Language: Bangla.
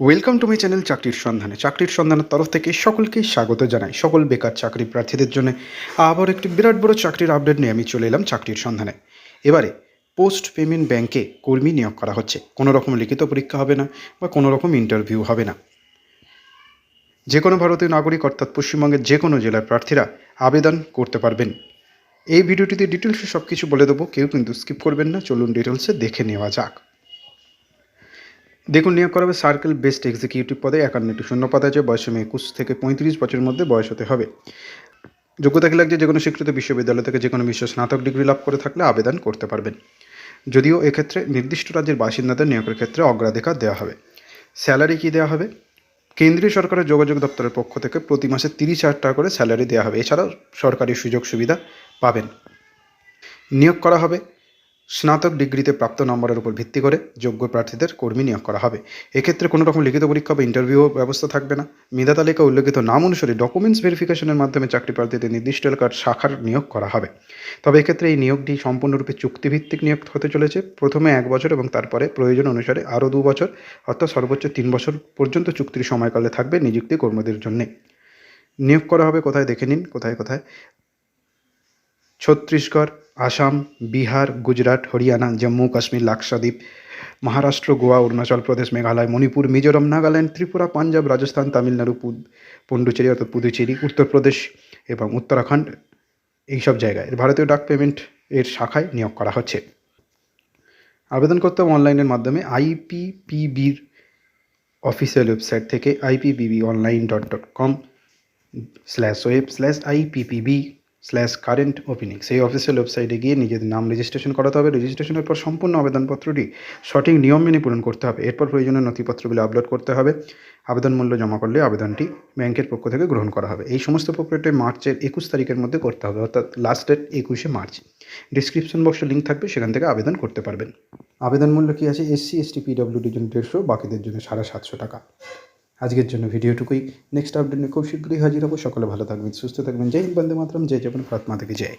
ওয়েলকাম টু মাই চ্যানেল চাকরির সন্ধানে চাকরির সন্ধানের তরফ থেকে সকলকেই স্বাগত জানাই। সকল বেকার চাকরি প্রার্থীদের জন্য আবার একটি বিরাট বড় চাকরির আপডেট নিয়ে আমি চলে এলাম চাকরির সন্ধানে এবারে পোস্ট পেমেন্ট ব্যাংকে কর্মী নিয়োগ করা হচ্ছে। কোনো রকম লিখিত পরীক্ষা হবে না বা কোনো রকম ইন্টারভিউ হবে না। যে কোনো ভারতীয় নাগরিক, অর্থাৎ পশ্চিমবঙ্গের যে কোনো জেলার প্রার্থীরা আবেদন করতে পারবেন। এই ভিডিওটিতে ডিটেলসে সব কিছু বলে দেবো। কেউ কিন্তু স্কিপ করবেন না। চলুন ডিটেলসে দেখে নেওয়া যাক। দেখুন, নিয়োগ করা হবে সার্কেল বেস্ট এক্সিকিউটিভ পদে একান্নটি শূন্য পদ আছে। বয়সসীমা একুশ থেকে পঁয়ত্রিশ বছরের মধ্যে বয়স হতে হবে। যোগ্যতা কি লাগছে? যে কোনো স্বীকৃত বিশ্ববিদ্যালয় থেকে যে কোনো বিশ্ব স্নাতক ডিগ্রি লাভ করে থাকলে আবেদন করতে পারবেন। যদিও এক্ষেত্রে নির্দিষ্ট রাজ্যের বাসিন্দাদের নিয়োগের ক্ষেত্রে অগ্রাধিকার দেওয়া হবে। স্যালারি কী দেওয়া হবে? কেন্দ্রীয় সরকারের যোগাযোগ দপ্তরের পক্ষ থেকে প্রতি মাসে তিরিশ হাজার টাকা করে স্যালারি দেওয়া হবে। এছাড়াও সরকারি সুযোগ সুবিধা পাবেন। নিয়োগ করা হবে। স্নাতক ডিগ্রিতে প্রাপ্ত নম্বরের উপর ভিত্তি করে যোগ্য প্রার্থীদের কর্মী নিয়োগ করা হবে। এক্ষেত্রে কোনো রকম লিখিত পরীক্ষা বা ইন্টারভিউ ব্যবস্থা থাকবে না। মেধা তালিকা উল্লেখিত নাম অনুসারে ডকুমেন্টস ভেরিফিকেশনের মাধ্যমে চাকরি প্রার্থীদের নির্দিষ্ট এলাকার শাখার নিয়োগ করা হবে। তবে এক্ষেত্রে এই নিয়োগটি সম্পূর্ণরূপে চুক্তিভিত্তিক নিয়োগ হতে চলেছে। প্রথমে এক বছর এবং তারপরে প্রয়োজন অনুসারে আরও দু বছর অর্থাৎ সর্বোচ্চ তিন বছর পর্যন্ত চুক্তির সময়কালে থাকবে নিযুক্তি কর্মীদের জন্যে। নিয়োগ করা হবে কোথায় দেখে নিন, কোথায় কোথায়? ছত্তিশগড় আসাম, বিহার, গুজরাট, হরিয়ানা, জম্মু, কাশ্মীর, লাক্ষাদ্বীপ, মহারাষ্ট্র, গোয়া, অরুণাচল প্রদেশ, মেঘালয়, মণিপুর, মিজোরাম, নাগাল্যান্ড, ত্রিপুরা, পাঞ্জাব, রাজস্থান, তামিলনাড়ু পন্ডুচেরি অর্থাৎ পুদুচেরি, উত্তরপ্রদেশ এবং উত্তরাখণ্ড এইসব জায়গায় ভারতীয় ডাক পেমেন্ট এর শাখায় নিয়োগ করা হচ্ছে। আবেদন করতে হবে অনলাইনের মাধ্যমে আইপিপিবির অফিসিয়াল ওয়েবসাইট থেকে IPPB online dot dot com slash web slash IPPB slash current opening সেই অফিসিয়াল ওয়েবসাইটে গিয়ে নিজেদের নাম রেজিস্ট্রেশন করাতে হবে। রেজিস্ট্রেশনের পর সম্পূর্ণ আবেদনপত্রটি সঠিক নিয়ম মেনে পূরণ করতে হবে। এরপর প্রয়োজনীয় নথিপত্রগুলো আপলোড করতে হবে। আবেদন মূল্য জমা করলে আবেদনটি ব্যাংকের পক্ষ থেকে গ্রহণ করা হবে। এই সমস্ত প্রক্রিয়াটি মার্চের একুশ তারিখের মধ্যে করতে হবে, অর্থাৎ লাস্ট ডেট একুশে মার্চ। ডিসক্রিপশন বক্সে লিঙ্ক থাকবে, সেখান থেকে আবেদন করতে পারবেন। আবেদন মূল্য কী আছে? এসসি এসটি পিডব্লিউডির জন্য দেড়শো, বাকিদের জন্য সাড়ে সাতশো টাকা। আজকের জন্য ভিডিওটুকুই। নেক্সট আপডেট নিয়ে খুব শীঘ্রই হাজির হব। সকলে ভালো থাকবেন, সুস্থ থাকবেন। জয় হিন্দ, বন্দে মাতরম। জয় জগন্নাথ। মা থেকে জয়।